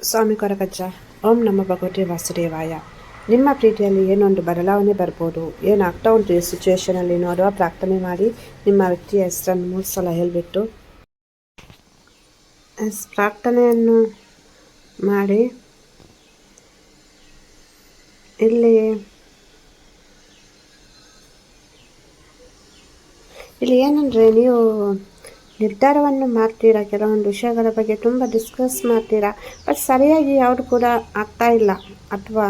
ಸ್ವಾಮಿ ಕೊರಗಜ್ಜ, ಓಂ ನಮ್ಮ ಭಗವತಿ ವಾಸುದೇವಾಯ. ನಿಮ್ಮ ಪ್ರೀತಿಯಲ್ಲಿ ಏನೊಂದು ಬದಲಾವಣೆ ಬರ್ಬೋದು, ಏನಾಗ್ತಾ ಉಂಟು ಈ ಸಿಚುವೇಶನಲ್ಲಿ ನೋಡುವ ಪ್ರಾರ್ಥನೆ ಮಾಡಿ, ನಿಮ್ಮ ವ್ಯಕ್ತಿಯ ಹೆಸರನ್ನು ಮೂರು ಸಲ ಹೇಳಿಬಿಟ್ಟು. ಪ್ರಾರ್ಥನೆಯನ್ನು ಮಾಡಿ. ಇಲ್ಲಿ ಇಲ್ಲಿ ಏನಂದರೆ ನೀವು ನಿರ್ಧಾರವನ್ನು ಮಾಡ್ತೀರಾ? ಕೆಲವೊಂದು ವಿಷಯಗಳ ಬಗ್ಗೆ ತುಂಬ ಡಿಸ್ಕಸ್ ಮಾಡ್ತೀರಾ? ಬಟ್ ಸರಿಯಾಗಿ ಯಾವುದು ಕೂಡ ಆಗ್ತಾ ಇಲ್ಲ. ಅಥವಾ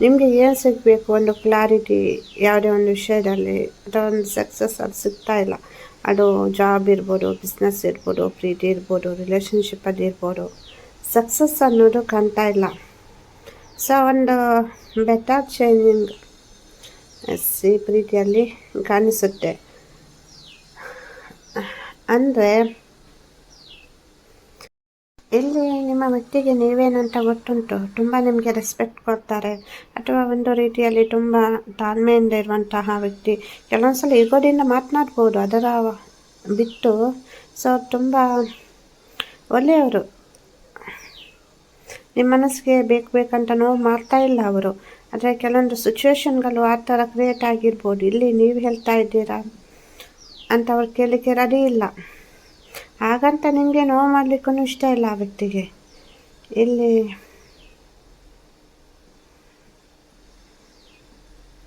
ನಿಮಗೆ ಏನು ಸಿಗಬೇಕು? ಒಂದು ಕ್ಲಾರಿಟಿ ಯಾವುದೇ ಒಂದು ವಿಷಯದಲ್ಲಿ ಅಥವಾ ಒಂದು ಸಕ್ಸಸ್ ಅದು ಸಿಗ್ತಾ ಇಲ್ಲ. ಅದು ಜಾಬ್ ಇರ್ಬೋದು ಬಿಸ್ನೆಸ್ ಇರ್ಬೋದು, ಪ್ರೀತಿ ಇರ್ಬೋದು ರಿಲೇಷನ್ಶಿಪ್ಪಲ್ಲಿ ಇರ್ಬೋದು. ಸಕ್ಸಸ್ ಅನ್ನೋದು ಕಾಣ್ತಾ ಇಲ್ಲ. ಸೊ ಒಂದು ಬೆಟರ್ ಚೇಂಜಿಂಗ್ ಎಸ್ ಪ್ರೀತಿಯಲ್ಲಿ ಕಾಣಿಸುತ್ತೆ. ಅಂದರೆ, ಇಲ್ಲಿ ನಿಮ್ಮ ವ್ಯಕ್ತಿಗೆ ನೀವೇನಂತ ಗೊತ್ತುಂಟು, ತುಂಬ ನಿಮಗೆ ರೆಸ್ಪೆಕ್ಟ್ ಕೊಡ್ತಾರೆ. ಅಥವಾ ಒಂದು ರೀತಿಯಲ್ಲಿ ತುಂಬ ತಾಳ್ಮೆಯಿಂದ ಇರುವಂತಹ ವ್ಯಕ್ತಿ. ಕೆಲವೊಂದು ಸಲ ಈಗೋದಿಂದ ಮಾತನಾಡ್ಬೋದು, ಅದರ ಬಿಟ್ಟು. ಸೊ ತುಂಬ ಒಳ್ಳೆಯವರು. ನಿಮ್ಮ ಮನಸ್ಸಿಗೆ ಬೇಕು ಬೇಕಂತ ನೋವು ಮಾಡ್ತಾ ಇಲ್ಲ ಅವರು. ಆದರೆ ಕೆಲವೊಂದು ಸಿಚುವೇಶನ್ಗಳು ಆ ಥರ ಕ್ರಿಯೇಟ್ ಆಗಿರ್ಬೋದು. ಇಲ್ಲಿ ನೀವು ಹೇಳ್ತಾ ಇದ್ದೀರಾ? ಅಂತ ಅವ್ರು ಕೇಳಲಿಕ್ಕೆ ರೆಡಿ ಇಲ್ಲ. ಹಾಗಂತ ನಿಮಗೆ ನೋವು ಮಾಡಲಿಕ್ಕೂ ಇಷ್ಟ ಇಲ್ಲ ಆ ವ್ಯಕ್ತಿಗೆ. ಇಲ್ಲಿ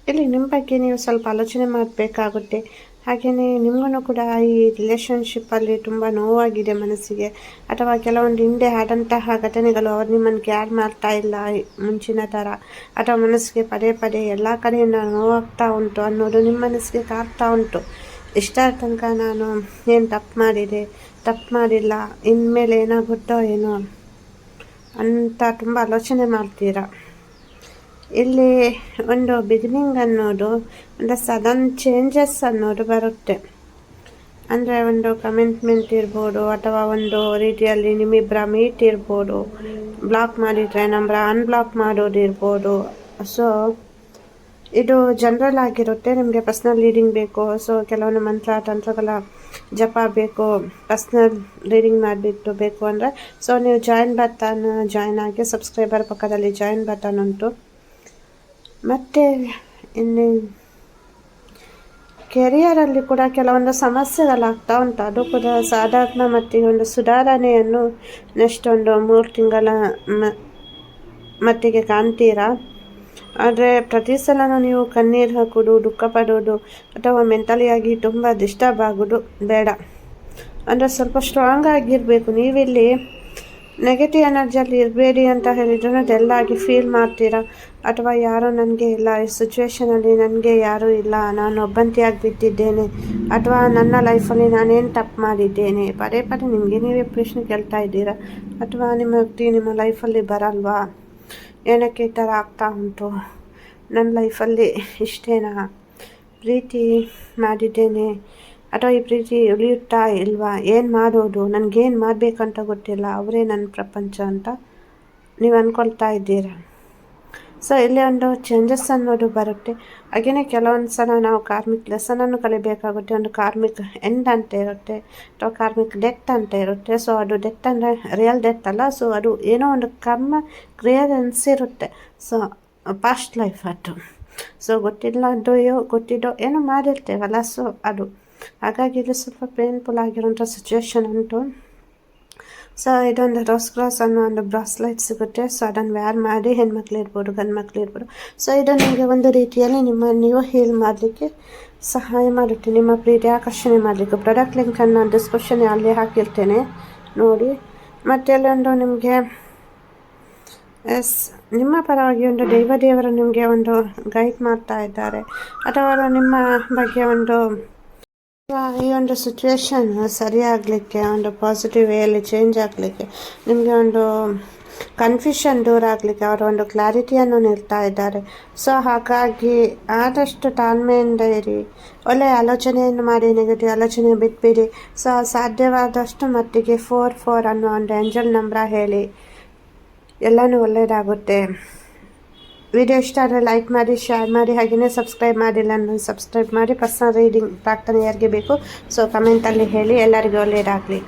ಇಲ್ಲಿ ನಿಮ್ಮ ಬಗ್ಗೆ ನೀವು ಸ್ವಲ್ಪ ಆಲೋಚನೆ ಮಾಡಬೇಕಾಗುತ್ತೆ. ಹಾಗೆಯೇ ನಿಮಗೂ ಕೂಡ ಈ ರಿಲೇಷನ್ಶಿಪ್ಪಲ್ಲಿ ತುಂಬ ನೋವಾಗಿದೆ ಮನಸ್ಸಿಗೆ. ಅಥವಾ ಕೆಲವೊಂದು ಹಿಂದೆ ಆದಂತಹ ಘಟನೆಗಳು ಅವ್ರು ನಿಮ್ಮನ್ನು ಕೇರ್ ಮಾಡ್ತಾ ಇಲ್ಲ ಮುಂಚಿನ ಥರ. ಅಥವಾ ಮನಸ್ಸಿಗೆ ಪದೇ ಪದೇ ಎಲ್ಲ ಕಡೆಯಿಂದ ನೋವಾಗ್ತಾ ಉಂಟು ಅನ್ನೋದು ನಿಮ್ಮ ಮನಸ್ಸಿಗೆ ಕಾಡ್ತಾ ಉಂಟು. ಇಷ್ಟ ತನಕ ನಾನು, ಏನು ತಪ್ಪು ಮಾಡಿದೆ, ತಪ್ಪು ಮಾಡಿಲ್ಲ, ಇನ್ಮೇಲೆ ಏನಾಗುತ್ತೋ ಏನೋ ಅಂತ ತುಂಬ ಆಲೋಚನೆ ಮಾಡ್ತೀರಾ? ಇಲ್ಲಿ ಒಂದು ಬಿಗಿನಿಂಗ್ ಅನ್ನೋದು, ಒಂದು ಸಡನ್ ಚೇಂಜಸ್ ಅನ್ನೋದು ಬರುತ್ತೆ. ಅಂದರೆ ಒಂದು ಕಮಿಟ್ಮೆಂಟ್ ಇರ್ಬೋದು, ಅಥವಾ ಒಂದು ರೀತಿಯಲ್ಲಿ ನಿಮ್ಮಿಬ್ಬರ ಮೀಟ್ ಇರ್ಬೋದು ಬ್ಲಾಕ್ ಮಾಡಿದರೆ, ನಂಬರ ಅನ್ಬ್ಲಾಕ್ ಮಾಡೋದಿರ್ಬೋದು. ಸೊ ಇದು ಜನರಲ್ ಆಗಿರುತ್ತೆ, ನಿಮಗೆ ಪರ್ಸ್ನಲ್ ರೀಡಿಂಗ್ ಬೇಕು ಸೊ ಕೆಲವೊಂದು ಮಂತ್ರ, ತಂತ್ರಗಳ ಜಪ ಬೇಕು ಪರ್ಸ್ನಲ್ ರೀಡಿಂಗ್ ಮಾಡಿಬಿಟ್ಟು ಬೇಕು ಅಂದರೆ ಸೊ ನೀವು ಜಾಯಿನ್ ಬಟನ್ ಜಾಯಿನ್ ಆಗಿ ಸಬ್ಸ್ಕ್ರೈಬರ್ ಪಕ್ಕದಲ್ಲಿ ಜಾಯಿನ್ ಬಟನ್ ಉಂಟು. ಮತ್ತು ಇನ್ನು ಕೆರಿಯರಲ್ಲಿ ಕೂಡ ಕೆಲವೊಂದು ಸಮಸ್ಯೆಗಳಾಗ್ತಾ ಉಂಟು. ಅದು ಕೂಡ ಸಾಧಾರಣ ಮತ್ತು ಒಂದು ಸುಧಾರಣೆಯನ್ನು ನೆಕ್ಸ್ಟ್ ಒಂದು ಮೂರು ತಿಂಗಳ ಮಟ್ಟಿಗೆ ಕಾಣ್ತೀರಾ? ಆದರೆ ಪ್ರತಿ ಸಲನೂ ನೀವು ಕಣ್ಣೀರು ಹಾಕೋದು, ದುಃಖ ಪಡೋದು, ಅಥವಾ ಮೆಂಟಲಿಯಾಗಿ ತುಂಬ ಡಿಸ್ಟರ್ಬ್ ಆಗೋದು ಬೇಡ. ಅಂದರೆ ಸ್ವಲ್ಪ ಸ್ಟ್ರಾಂಗ್ ಆಗಿರಬೇಕು. ನೀವಿಲ್ಲಿ ನೆಗೆಟಿವ್ ಎನರ್ಜಿಯಲ್ಲಿ ಇರಬೇಡಿ ಅಂತ ಹೇಳಿದ್ರು ಅದೆಲ್ಲ ಆಗಿ ಫೀಲ್ ಮಾಡ್ತೀರಾ? ಅಥವಾ ಯಾರೋ ನನಗೆ ಇಲ್ಲ, ಈ ಸಿಚುವೇಷನಲ್ಲಿ ನನಗೆ ಯಾರೂ ಇಲ್ಲ, ನಾನು ಒಬ್ಬಂತಿಯಾಗಿ ಬಿಟ್ಟಿದ್ದೇನೆ ಅಥವಾ ನನ್ನ ಲೈಫಲ್ಲಿ ನಾನೇನು ತಪ್ಪು ಮಾಡಿದ್ದೇನೆ? ಪದೇ ಪದೇ ನಿಮಗೆ ನೀವೇ ಪ್ರಶ್ನೆ ಕೇಳ್ತಾ ಇದ್ದೀರಾ? ಅಥವಾ ನಿಮ್ಮ ವ್ಯಕ್ತಿ ನಿಮ್ಮ ಲೈಫಲ್ಲಿ ಬರಲ್ವಾ? ಏನಕ್ಕೆ ಈ ಥರ ಆಗ್ತಾ ಉಂಟು? ನನ್ನ ಲೈಫಲ್ಲಿ ಇಷ್ಟೇನಾ? ಪ್ರೀತಿ ಮಾಡಿದ್ದೇನೆ. ಅಥವಾ ಈ ಪ್ರೀತಿ ಉಳಿಯುತ್ತಾ ಇಲ್ವಾ? ಏನು ಮಾಡೋದು? ನನಗೇನು ಮಾಡಬೇಕಂತ ಗೊತ್ತಿಲ್ಲ. ಅವರೇ ನನ್ನ ಪ್ರಪಂಚ ಅಂತ ನೀವು ಅಂದ್ಕೊಳ್ತಾ ಇದ್ದೀರಾ? ಸೊ ಇಲ್ಲಿ ಒಂದು ಚೇಂಜಸ್ ಅನ್ನೋದು ಬರುತ್ತೆ. ಹಾಗೆಯೇ ಕೆಲವೊಂದು ಸಲ ನಾವು ಕಾರ್ಮಿಕ್ ಲೆಸನನ್ನು ಕಲಿಬೇಕಾಗುತ್ತೆ. ಒಂದು ಕಾರ್ಮಿಕ್ ಎಂಡ್ ಅಂತ ಇರುತ್ತೆ, ಅಥವಾ ಕಾರ್ಮಿಕ್ ಡೆತ್ ಅಂತ ಇರುತ್ತೆ. ಸೊ ಅದು ಡೆತ್ ಅಂದರೆ ರಿಯಲ್ ಡೆತ್ ಅಲ್ಲ. ಸೊ ಅದು ಏನೋ ಒಂದು ಕರ್ಮ ಕ್ರಿಯರೆನ್ಸ್ ಇರುತ್ತೆ. ಸೊ ಪಾಸ್ಟ್ ಲೈಫ್ ಅದು. ಸೊ ಗೊತ್ತಿಲ್ಲ ಅದು ಗೊತ್ತಿದ್ದೋ ಏನೋ ಮಾಡಿರ್ತೇವಲ್ಲ. ಸೊ ಅದು. ಹಾಗಾಗಿ ಇಲ್ಲಿ ಸ್ವಲ್ಪ ಪೇನ್ಫುಲ್ ಆಗಿರೋಂಥ ಸಿಚುವೇಶನ್ ಉಂಟು. ಸೊ ಇದೊಂದು ರೋಸ್ ಕ್ರಾಸ್ ಅನ್ನೋ ಒಂದು ಬ್ರಾಸ್ಲೈಟ್ ಸಿಗುತ್ತೆ ಸೊ ಅದನ್ನು ವ್ಯಾರ್ ಮಾಡಿ ಹೆಣ್ಮಕ್ಳು ಇರ್ಬೋದು ಗಂಡು ಮಕ್ಳು ಇರ್ಬೋದು ಸೊ ಇದು ನಿಮಗೆ ಒಂದು ರೀತಿಯಲ್ಲಿ ನಿಮ್ಮ ನೀವು ಹೀಲ್ ಮಾಡಲಿಕ್ಕೆ ಸಹಾಯ ಮಾಡುತ್ತೆ ನಿಮ್ಮ ಪ್ರೀತಿ ಆಕರ್ಷಣೆ ಮಾಡಲಿಕ್ಕೆ ಪ್ರಾಡಕ್ಟ್ ಲಿಂಕನ್ನು ಡಿಸ್ಕ್ರಿಪ್ಷನ್ ಅಲ್ಲಿ ಹಾಕಿರ್ತೇನೆ ನೋಡಿ ಮತ್ತು ಅಲ್ಲೊಂದು ನಿಮಗೆ ಎಸ್ ನಿಮ್ಮ ಪರವಾಗಿ ಒಂದು ದೈವ ದೇವರು ನಿಮಗೆ ಒಂದು ಗೈಡ್ ಮಾಡ್ತಾ ಇದ್ದಾರೆ ಅಥವಾ ನಿಮ್ಮ ಬಗ್ಗೆ ಒಂದು ಈ ಒಂದು ಸಿಚುವೇಶನ್ ಸರಿಯಾಗಲಿಕ್ಕೆ ಒಂದು ಪಾಸಿಟಿವ್ ವೇಯಲ್ಲಿ ಚೇಂಜ್ ಆಗಲಿಕ್ಕೆ, ನಿಮಗೆ ಒಂದು ಕನ್ಫ್ಯೂಷನ್ ದೂರ ಆಗಲಿಕ್ಕೆ ಅವರು ಒಂದು ಕ್ಲಾರಿಟಿಯನ್ನು ನೀಡ್ತಾ ಇದ್ದಾರೆ. ಸೊ ಹಾಗಾಗಿ ಆದಷ್ಟು ತಾಳ್ಮೆಯಿಂದ ಇರಿ. ಒಳ್ಳೆಯ ಆಲೋಚನೆಯನ್ನು ಮಾಡಿ ನೆಗೆಟಿವ್ ಆಲೋಚನೆ ಬಿಟ್ಬಿಡಿ. ಸೊ ಸಾಧ್ಯವಾದಷ್ಟು ಮಟ್ಟಿಗೆ ಫೋರ್ ಫೋರ್ ಅನ್ನೋ ಒಂದು ಎಂಜಲ್ ನಂಬರ ಹೇಳಿ. ಎಲ್ಲನೂ ಒಳ್ಳೆಯದಾಗುತ್ತೆ ವಿಡಿಯೋ ಇಷ್ಟ ಆದರೆ ಲೈಕ್ ಮಾಡಿ ಶೇರ್ ಮಾಡಿ ಹಾಗೆಯೇ ಸಬ್ಸ್ಕ್ರೈಬ್ ಮಾಡಿಲ್ಲ ನಾನು ಸಬ್ಸ್ಕ್ರೈಬ್ ಮಾಡಿ ಪರ್ಸನಲ್ ರೀಡಿಂಗ್ ಪ್ರಾರ್ಥನೆ ಯಾರಿಗೆ ಬೇಕು ಸೊ ಕಮೆಂಟಲ್ಲಿ ಹೇಳಿ, ಎಲ್ಲರಿಗೂ ಒಳ್ಳೆಯದಾಗಲಿ.